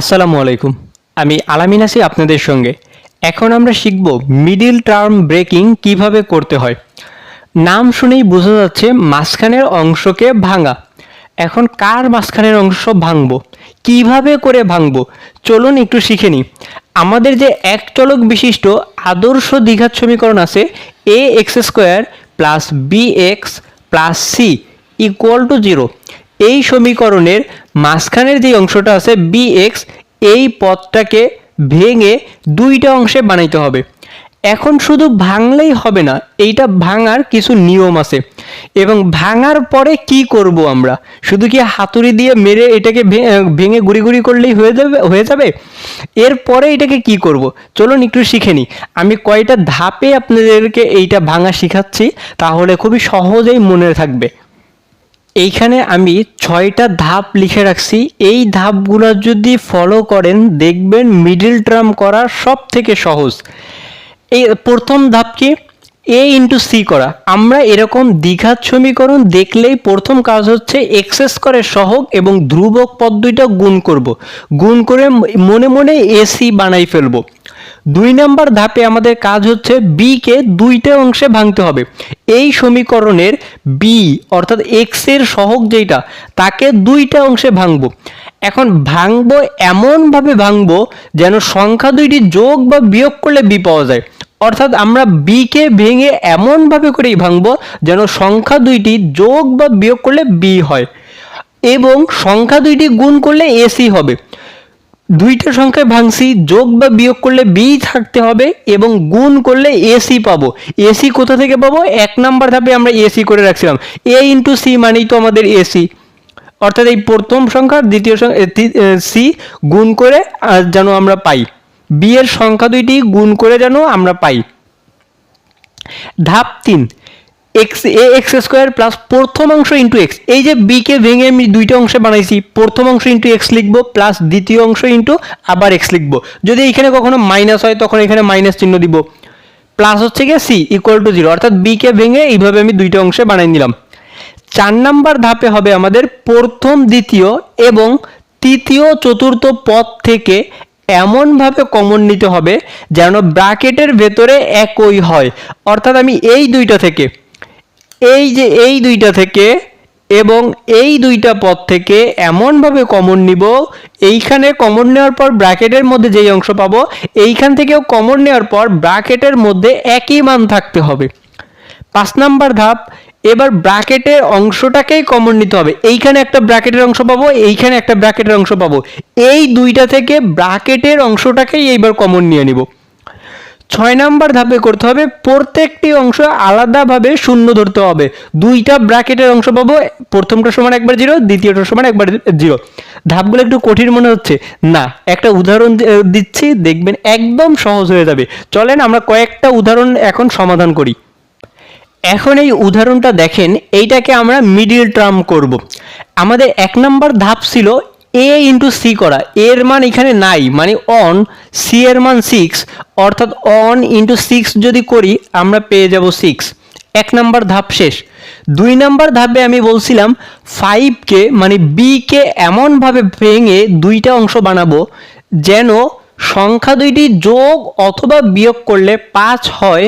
আসসালামু আলাইকুম। আমি আলামিন আপনাদের সঙ্গে। এখন আমরা শিখব মিডিল টার্ম ব্রেকিং কীভাবে করতে হয়। নাম শুনেই বোঝা যাচ্ছে মাঝখানের অংশকে ভাঙা। এখন কার মাঝখানের অংশ ভাঙব? কীভাবে করে ভাঙব? চলুন একটু শিখে নিই। আমাদের যে এক চলক বিশিষ্ট আদর্শ দ্বিঘাত সমীকরণ আছে A X square plus B X plus C equal to zero এই সমীকরণের মাঝখানের যে অংশটা আছে বি এক্স এই পদটাকে ভেঙে দুইটা অংশে বানাইতে হবে। এখন শুধু ভাঙলেই হবে না, এইটা ভাঙার কিছু নিয়ম আছে। এবং ভাঙার পরে কি করব আমরা? শুধু কি হাতুড়ি দিয়ে মেরে এটাকে ভেঙে গুড়ি গুড়ি করলেই হয়ে যাবে হয়ে যাবে? এরপরে এটাকে কি করব? চলুন একটু শিখে নিই। আমি কয়টা ধাপে আপনাদেরকে এইটা ভাঙা শিখাচ্ছি, তাহলে খুবই সহজেই মনে থাকবে। এইখানে আমি ছয়টা ধাপ লিখে রাখছি। এই ধাপগুলো যদি ফলো করেন, দেখবেন মিডিল টার্ম করা সব থেকে সহজ। এই প্রথম ধাপ কি? এ ইন্টু সি করা। আমরা এরকম দ্বিঘাত সমীকরণ দেখলেই প্রথম কাজ হচ্ছে এক্সেস করে সহগ এবং ধ্রুবক পদ দুইটা গুণ করব। গুণ করে মনে মনে এসি বানাই ফেলব। দুই নাম্বার ধাপে আমাদের কাজ হচ্ছে বি কে দুইটা অংশে ভাঙতে হবে। এই সমীকরণের বি অর্থাৎ এক্সের সহগ যেটা তাকে দুইটা অংশে ভাঙবো। এখন ভাঙবো এমনভাবে ভাঙবো যেন সংখ্যা দুইটি যোগ বা বিয়োগ করলে বি পাওয়া যায়। অর্থাৎ আমরা বি কে ভেঙে এমনভাবে করেই ভাঙবো যেন সংখ্যা দুইটি যোগ বা বিয়োগ করলে বি হয় এবং সংখ্যা দুইটি গুণ করলে এসি হবে। দুইটা সংখ্যায় ভাঙছি, যোগ বা বিয়োগ করলে বি থাকতে হবে এবং গুণ করলে এসি পাবো। এসি কোথা থেকে পাবো? এক নাম্বার ধাপে আমরা এসি করে রাখছিলাম। এ ইন্টু সি মানেই তো আমাদের এসি অর্থাৎ এই প্রথম সংখ্যা, দ্বিতীয় সংখ্যা সি গুণ করে যেন আমরা পাই। বি এর সংখ্যা দুইটি গুণ করে যেন আমরা পাই। ধাপ তিন। X A X square plus প্রথম অংশ ইন্টু এক্স এই যে বি কে ভেঙে আমি দুইটা অংশে বানাইছি, প্রথম অংশ ইন্টু এক্স লিখব প্লাস দ্বিতীয় অংশ ইন্টু আবার এক্স লিখব। যদি এখানে কখনো মাইনাস হয়, তখন এখানে মাইনাস চিহ্ন দিব। প্লাস হচ্ছে গিয়ে সি ইকুয়াল টু জিরো অর্থাৎ বি কে ভেঙে এইভাবে আমি দুইটা অংশে বানাই নিলাম। চার নাম্বার ধাপে হবে আমাদের প্রথম, দ্বিতীয় এবং তৃতীয়, চতুর্থ পদ থেকে এমনভাবে কমন নিতে হবে যেন ব্র্যাকেটের ভেতরে একই হয়। অর্থাৎ আমি এই দুইটা থেকে এই যে এই দুইটা থেকে এবং এই দুইটা পদ থেকে এমনভাবে কমন নিব, এইখানে কমন নেওয়ার পর ব্র্যাকেটের মধ্যে যেই অংশ পাবো, এইখান থেকেও কমন নেওয়ার পর ব্র্যাকেটের মধ্যে একই মান থাকতে হবে। পাঁচ নাম্বার ধাপ, এবার ব্র্যাকেটের অংশটাকেই কমন নিতে হবে। এইখানে একটা ব্র্যাকেটের অংশ পাবো, এইখানে একটা ব্র্যাকেটের অংশ পাবো। এই দুইটা থেকে ব্র্যাকেটের অংশটাকেই এইবার কমন নিয়ে নিব। ছয় নাম্বার ধাপে করতে হবে, প্রত্যেকটি অংশ আলাদাভাবে শূন্য ধরতে হবে। দুইটা ব্র্যাকেটের অংশ পাবো, প্রথমটা সমান একবার জিরো, দ্বিতীয়টা সমান একবার জিরো। ধাপগুলো একটু কঠিন মনে হচ্ছে। না, একটা উদাহরণ দিচ্ছি, দেখবেন একদম সহজ হয়ে যাবে। চলেন আমরা কয়েকটা উদাহরণ এখন সমাধান করি। এখন এই উদাহরণটা দেখেন, এইটাকে আমরা মিডিল টার্ম করব। আমাদের এক নাম্বার ধাপ ছিল এ ইন্টু সি করা, এর মান এখানে নাই মানে অন সি এর মান সিক্স অর্থাৎ অন ইন্টু সিক্স যদি করি, আমরা পেয়ে যাব সিক্স এক নাম্বার ধাপ শেষ। দুই নাম্বার ধাপে আমি বলছিলাম ফাইভকে মানে বিকে এমনভাবে ভেঙে দুইটা অংশ বানাবো, যেন সংখ্যা দুইটি যোগ অথবা বিয়োগ করলে পাঁচ হয়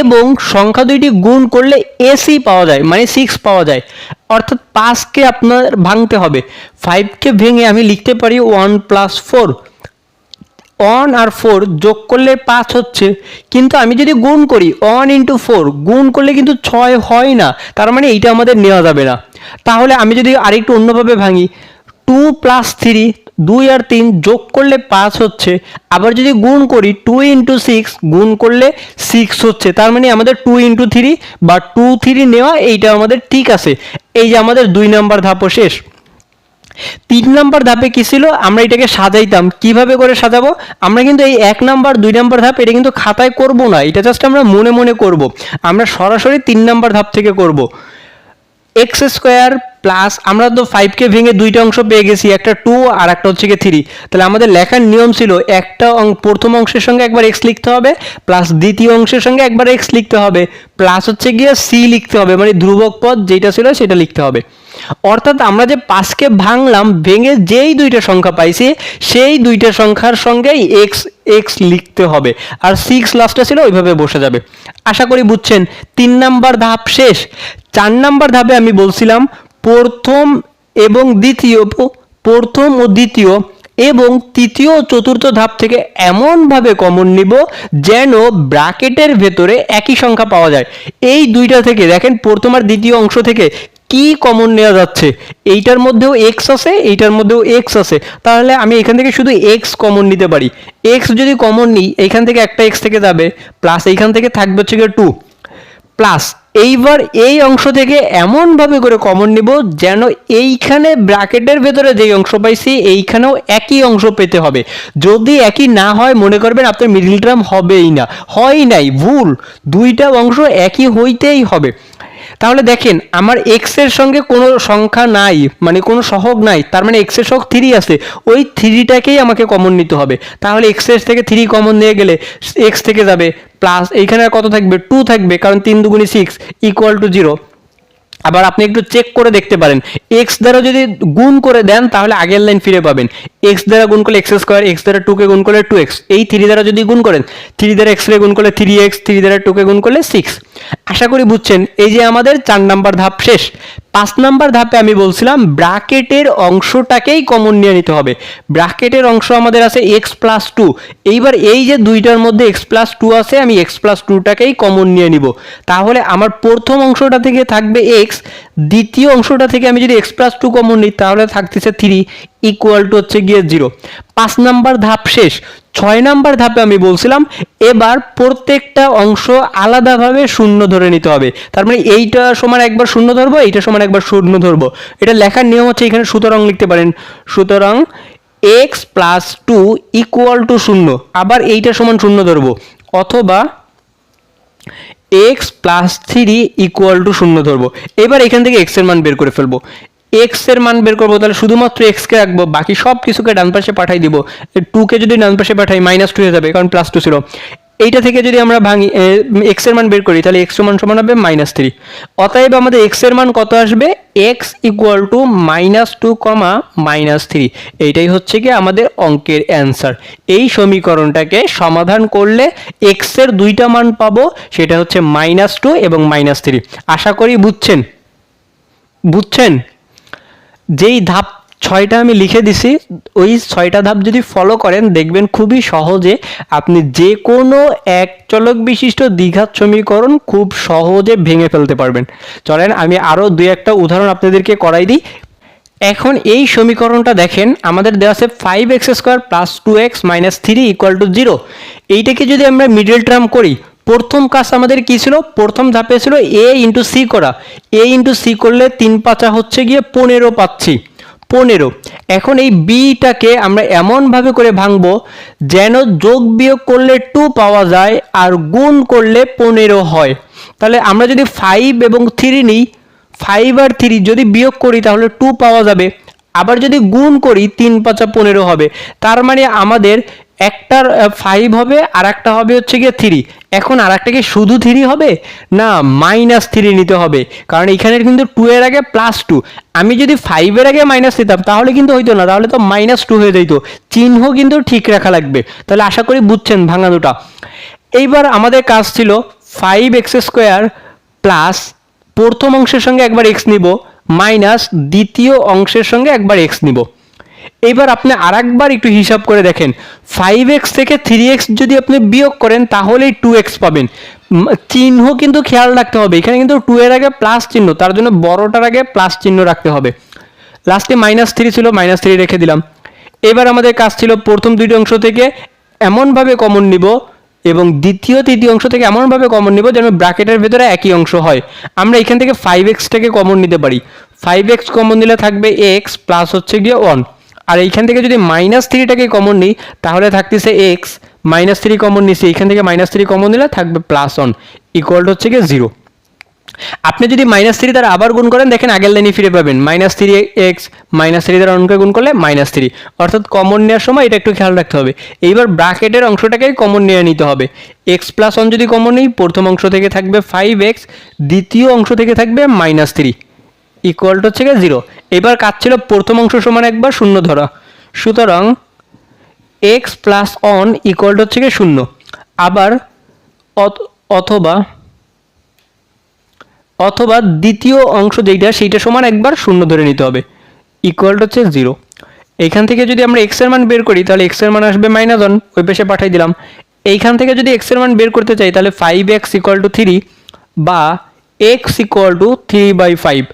এবং সংখ্যা দুইটি গুণ করলে এসি পাওয়া যায় মানে সিক্স পাওয়া যায়। অর্থাৎ পাঁচকে আপনার ভাঙতে হবে। ফাইভকে ভেঙে আমি লিখতে পারি ওয়ান প্লাস ফোর ওয়ান আর ফোর যোগ করলে পাঁচ হচ্ছে। কিন্তু আমি যদি গুণ করি ওয়ান ইন্টু ফোর গুণ করলে কিন্তু ছয় হয় না। তার মানে এইটা আমাদের নেওয়া যাবে না। তাহলে আমি যদি আরেকটু অন্যভাবে ভাঙি টু প্লাস থ্রি দুই আর তিন যোগ করলে পাঁচ হচ্ছে। আবার যদি গুণ করি টু ইন্টু সিক্স গুণ করলে সিক্স হচ্ছে। তার মানে আমাদের টু ইন্টু থ্রি বা টু থ্রি নেওয়া এইটা আমাদের ঠিক আছে। এই যে আমাদের দুই নাম্বার ধাপও শেষ। তিন নাম্বার ধাপে কি ছিল? আমরা এটাকে সাজাইতাম। কীভাবে করে সাজাবো? আমরা কিন্তু এই এক নাম্বার, দুই নাম্বার ধাপ এটা কিন্তু খাতায় করব না। এটা জাস্ট আমরা মনে মনে করব। আমরা সরাসরি তিন নাম্বার ধাপ থেকে করব। এক্স স্কোয়ার প্লাস আমরা তো ফাইভকে ভেঙে দুইটা অংশ পেয়ে গেছি, একটা টু আর একটা হচ্ছে গিয়ে থ্রি তাহলে আমাদের লেখার নিয়ম ছিল একটা প্রথম অংশের সঙ্গে একবার এক্স লিখতে হবে প্লাস দ্বিতীয় অংশের সঙ্গে একবার এক্স লিখতে হবে প্লাস হচ্ছে গিয়ে সি লিখতে হবে মানে ধ্রুবক পদ যেটা ছিল সেটা লিখতে হবে। অর্থাৎ আমরা যে পাঁচকে ভাঙলাম, ভেঙে যেই দুইটা সংখ্যা পাইছি, সেই দুইটা সংখ্যার সঙ্গেই এক্স এক্স লিখতে হবে। আর সিক্স লাস্টে ছিল ওইভাবে বসে যাবে। আশা করি বুঝছেন, তিন নাম্বার ধাপ শেষ। চার নাম্বার ধাপে আমি বলছিলাম, প্রথম এবং দ্বিতীয়, প্রথম ও দ্বিতীয় এবং তৃতীয় চতুর্থ ধাপ থেকে এমনভাবে কমন নিব যেন ব্র্যাকেটের ভেতরে একই সংখ্যা পাওয়া যায়। এই দুইটা থেকে দেখেন, প্রথম আর দ্বিতীয় অংশ থেকে কি কমন নেওয়া যাচ্ছে? এইটার মধ্যেও এক্স আছে, এইটার মধ্যেও এক্স আছে। তাহলে আমি এখান থেকে শুধু এক্স কমন নিতে পারি। এক্স যদি কমন নিই, এইখান থেকে একটা এক্স থেকে যাবে প্লাস এইখান থেকে থাকবে হচ্ছে গিয়ে টু প্লাস এইবার এই অংশ থেকে এমনভাবে করে কমন নিব যেন এইখানে ব্র্যাকেটের ভেতরে যেই অংশ পাইছি, এইখানেও একই অংশ পেতে হবে। যদি একই না হয়, মনে করবেন আপনার মিডিল টার্ম হবেই না। হয় নাই, ভুল। দুইটা অংশ একই হইতেই হবে। তাহলে দেখেন, আমার এক্সের সঙ্গে কোনো সংখ্যা নাই মানে কোনো সহগ নাই, তার মানে এক্সের সহগ থ্রি আছে, ওই থ্রিটাকেই আমাকে কমন নিতে হবে। তাহলে এক্সের থেকে থ্রি কমন নিয়ে গেলে এক্স থেকে যাবে প্লাস এইখানে কত থাকবে? টু থাকবে, কারণ তিন দুগুণি সিক্স ইকুয়াল টু জিরো আবার আপনি একটু চেক করে দেখতে পারেন এক্স দ্বারা যদি গুণ করে দেন, তাহলে আগের লাইন ফিরে পাবেন। এক্স দ্বারা গুণ করলে এক্স স্কোয়ার এক্স দ্বারা টুকে গুণ করলে টু এক্স এই থ্রি দ্বারা যদি গুণ করেন থ্রি দ্বারা এক্স রে গুণ করলে থ্রি এক্স থ্রি দ্বারা টুকে গুণ করলে সিক্স আশা করি বুঝছেন, এই যে আমাদের চার নাম্বার ধাপ শেষ, পাঁচ নাম্বার ধাপে আমি বলছিলাম ব্র্যাকেটের অংশটাকেই কমন নিয়ে নিতে হবে। ব্র্যাকেটের অংশ আমাদের আছে এক্স প্লাস টু এইবার এই যে দুইটার মধ্যে এক্স প্লাস টু আছে, আমি এক্স প্লাস টুটাকেই কমন নিয়ে নিব। তাহলে আমার প্রথম অংশটা থেকে থাকবে এক্স দ্বিতীয় অংশটা থেকে আমি যদি এক্স প্লাস টু কমন নিই, তাহলে থাকতেছে থ্রি ইকুয়াল টু হচ্ছে গিয়ে জিরো পাঁচ নাম্বার ধাপ শেষ। ছয় নাম্বার ধাপে আমি বলছিলাম, এবার প্রত্যেকটা অংশ আলাদাভাবে শূন্য ধরে নিতে হবে। তার মানে এইটা সমান একবার শূন্য ধরবো, এইটা সমান একবার শূন্য ধরবো। এটা লেখার নিয়ম হচ্ছে এখানে সুতরাং লিখতে পারেন। সুতরাং X plus two equal to শূন্য। আবার এইটা সমান শূন্য ধরবো। অথবা X plus three equal to শূন্য ধরবো। এবার এখান থেকে এক্সের মান বের করে ফেলব। এক্সের মান বের করব, তাহলে শুধুমাত্র এক্স কে রাখব, বাকি সব কিছুকে ডান পাশে পাঠাই দিব। টু কে যদি ডান পাশে পাঠাই মাইনাস টু হয়ে যাবে, কারণ প্লাস টু ছিল এইটা থেকে যদি আমরা ভাঙি এক্সের মান বের করি, তাহলে এক্স সমান সমান হবে মাইনাস থ্রি অতএব আমাদের এক্সের মান কত আসবে? X equal to minus two comma minus three এইটাই হচ্ছে কি আমাদের অঙ্কের অ্যান্সার এই সমীকরণটাকে সমাধান করলে এক্সের দুইটা মান পাবো, সেটা হচ্ছে মাইনাস টু এবং মাইনাস থ্রি আশা করি বুঝছেন? বুঝছেন? যেই ধাপ ছয়টা আমি লিখে দিছি, ওই ছয়টা ধাপ যদি ফলো করেন, দেখবেন খুবই সহজে আপনি যে কোনো এক চলক বিশিষ্ট দ্বিঘাত সমীকরণ খুব সহজে ভেঙে ফেলতে পারবেন। চলেন আমি আরও দুই একটা উদাহরণ আপনাদেরকে করাই দিই। এখন এই সমীকরণটা দেখেন, আমাদের দেওয়া আছে five X square plus two X minus three equal to zero এইটাকে যদি আমরা মিডল টার্ম করি প্রথম কাজ আমাদের কি ছিল? প্রথম ধাপে ছিল এ ইন্টু সি করা। এ ইন্টু সি করলে তিন পাঁচা হচ্ছে গিয়ে পনেরো পাচ্ছি। পনেরো। এখন এই বিটাকে আমরা এমনভাবে করে ভাঙবো যেন যোগ বিয়োগ করলে টু পাওয়া যায় আর গুণ করলে পনেরো হয়। তাহলে আমরা যদি ফাইভ এবং থ্রি নিই ফাইভ আর থ্রি যদি বিয়োগ করি তাহলে টু পাওয়া যাবে। আবার যদি গুণ করি, তিন পাঁচা পনেরো হবে। তার মানে আমাদের একটার ফাইভ হবে আর একটা হবে হচ্ছে গিয়ে থ্রি এখন আর একটা কি শুধু থ্রি হবে? না মাইনাস থ্রি নিতে হবে। কারণ এখানে কিন্তু টু এর আগে প্লাস টু আমি যদি ফাইভের আগে মাইনাস দিতাম, তাহলে কিন্তু হইতো না। তাহলে তো মাইনাস টু হয়ে যেত চিহ্ন কিন্তু ঠিক রাখা লাগবে। তাহলে আশা করি বুঝছেন ভাঙানোটা এইবার আমাদের কাজ ছিল ফাইভ এক্স স্কোয়ার প্লাস প্রথম অংশের সঙ্গে একবার এক্স নিব মাইনাস দ্বিতীয় অংশের সঙ্গে একবার এক্স নিব। এবার আপনি আরেকবার একটু হিসাব করে দেখেন। ফাইভ এক্স থেকে থ্রি এক্স যদি আপনি বিয়োগ করেন, তাহলেই টু এক্স পাবেন। চিহ্ন কিন্তু খেয়াল রাখতে হবে। এখানে কিন্তু টু এর আগে প্লাস চিহ্ন, তার জন্য বড়টার আগে প্লাস চিহ্ন রাখতে হবে। লাস্টে মাইনাস থ্রি ছিল মাইনাস থ্রি রেখে দিলাম। এবার আমাদের কাজ ছিল প্রথম দুইটি অংশ থেকে এমনভাবে কমন নিব এবং দ্বিতীয়, তৃতীয় অংশ থেকে এমনভাবে কমন নিব যেন ব্র্যাকেটের ভেতরে একই অংশ হয়। আমরা এখান থেকে ফাইভ এক্সটাকে কমন নিতে পারি। ফাইভ এক্স কমন নিলে থাকবে এক্স প্লাস হচ্ছে গিয়ে ওয়ান আর এইখান থেকে যদি মাইনাস থ্রিটাকে কমন নিই, তাহলে থাকতেছে এক্স মাইনাস থ্রি কমন নিছি, এইখান থেকে মাইনাস থ্রি কমন নিলে থাকবে প্লাস ওয়ান ইকুয়াল হচ্ছে গিয়ে জিরো আপনি যদি মাইনাস থ্রি দ্বারা আবার গুণ করেন, দেখেন আগের লাইনে ফিরে পাবেন। Minus three X minus three দ্বারা অঙ্কে গুণ করলে মাইনাস থ্রি অর্থাৎ কমন নেওয়ার সময় এটা একটু খেয়াল রাখতে হবে। এইবার ব্র্যাকেটের অংশটাকেই কমন নিয়ে নিতে হবে। এক্স প্লাস ওয়ান যদি কমন নিই, প্রথম অংশ থেকে থাকবে ফাইভ এক্স দ্বিতীয় অংশ থেকে থাকবে মাইনাস থ্রি ইকুয়াল হচ্ছে গিয়ে জিরো এবার কাজ ছিল প্রথম অংশ সমান একবার শূন্য ধরা। সুতরাং এক্স প্লাস অন ইকুয়াল হচ্ছে গিয়ে শূন্য। আবার অথ- অথবা অথবা দ্বিতীয় অংশ যেইটা, সেইটা সমান একবার শূন্য ধরে নিতে হবে। ইকুয়াল হচ্ছে জিরো এইখান থেকে যদি আমরা এক্সের মান বের করি, তাহলে এক্সের মান আসবে মাইনাস ওয়ান ওই পেশে পাঠাই দিলাম। এইখান থেকে যদি এক্সের মান বের করতে চাই, তাহলে five X equal to three বা X equal to three by five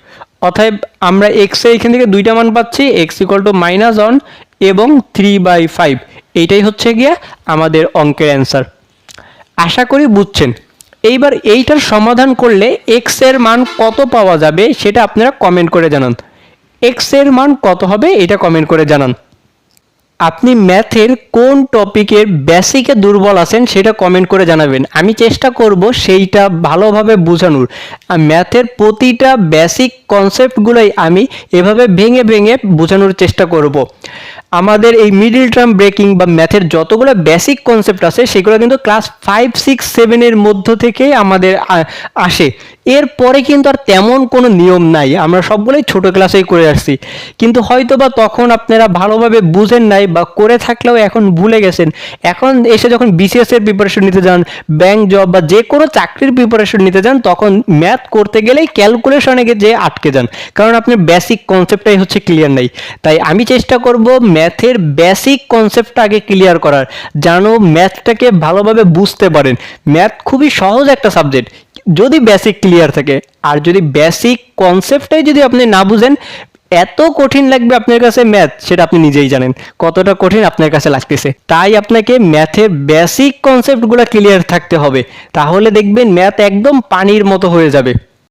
অতএব আমরা এক্স এখান থেকে দুইটা মান পাচ্ছি ইকুয়াল টু মাইনাস ওয়ান এবং থ্রি বাই ফাইভ এইটাই হচ্ছে গিয়ে আমাদের অঙ্কের অ্যান্সার আশা করি বুঝছেন। এইবার এইটার সমাধান করলে এক্সের মান কত পাওয়া যাবে সেটা আপনারা কমেন্ট করে জানান। এক্সের মান কত হবে এটা কমেন্ট করে জানান। আপনি ম্যাথের কোন টপিকের বেসিকে দুর্বল আছেন সেটা কমেন্ট করে জানাবেন। আমি চেষ্টা করব সেইটা ভালোভাবে বোঝানোর। ম্যাথের প্রতিটা বেসিক কনসেপ্টগুলোই আমি এভাবে ভেঙে ভেঙে বোঝানোর চেষ্টা করব। আমাদের এই মিডিল টার্ম ব্রেকিং বা ম্যাথের যতগুলো বেসিক কনসেপ্ট আছে, সেগুলো কিন্তু ক্লাস ফাইভ সিক্স সেভেনের মধ্য থেকেই আমাদের আসে। এরপরে কিন্তু আর তেমন কোনো নিয়ম নাই। আমরা সবগুলোই ছোট ক্লাসেই করে আসছি। কিন্তু হয়তো বা তখন আপনারা ভালোভাবে বুঝেন নাই বা করে থাকলেও এখন ভুলে গেছেন। এখন এসে যখন বিসিএস এর প্রিপারেশন নিতে যান ব্যাংক জব বা যে কোনো চাকরির প্রিপারেশন নিতে যান, তখন ম্যাথ করতে গেলেই ক্যালকুলেশনে যে আটকে যান। কারণ আপনার বেসিক কনসেপ্টটাই হচ্ছে ক্লিয়ার নাই। তাই আমি চেষ্টা করব ম্যাথের বেসিক কনসেপ্টটা আগে ক্লিয়ার করার, যেন ম্যাথটাকে ভালোভাবে বুঝতে পারেন। ম্যাথ খুবই সহজ একটা সাবজেক্ট যদি বেসিক ক্লিয়ার থাকে, আর যদি বেসিক কনসেপ্টটাই যদি আপনি না বুঝেন এত কঠিন লাগবে আপনার কাছে ম্যাথ সেটা আপনি নিজেই জানেন। কতটা কঠিন আপনার কাছে লাগতেছে। তাই আপনাকে ম্যাথের বেসিক কনসেপ্টগুলো ক্লিয়ার থাকতে হবে। তাহলে দেখবেন ম্যাথ একদম পানির মতো হয়ে যাবে।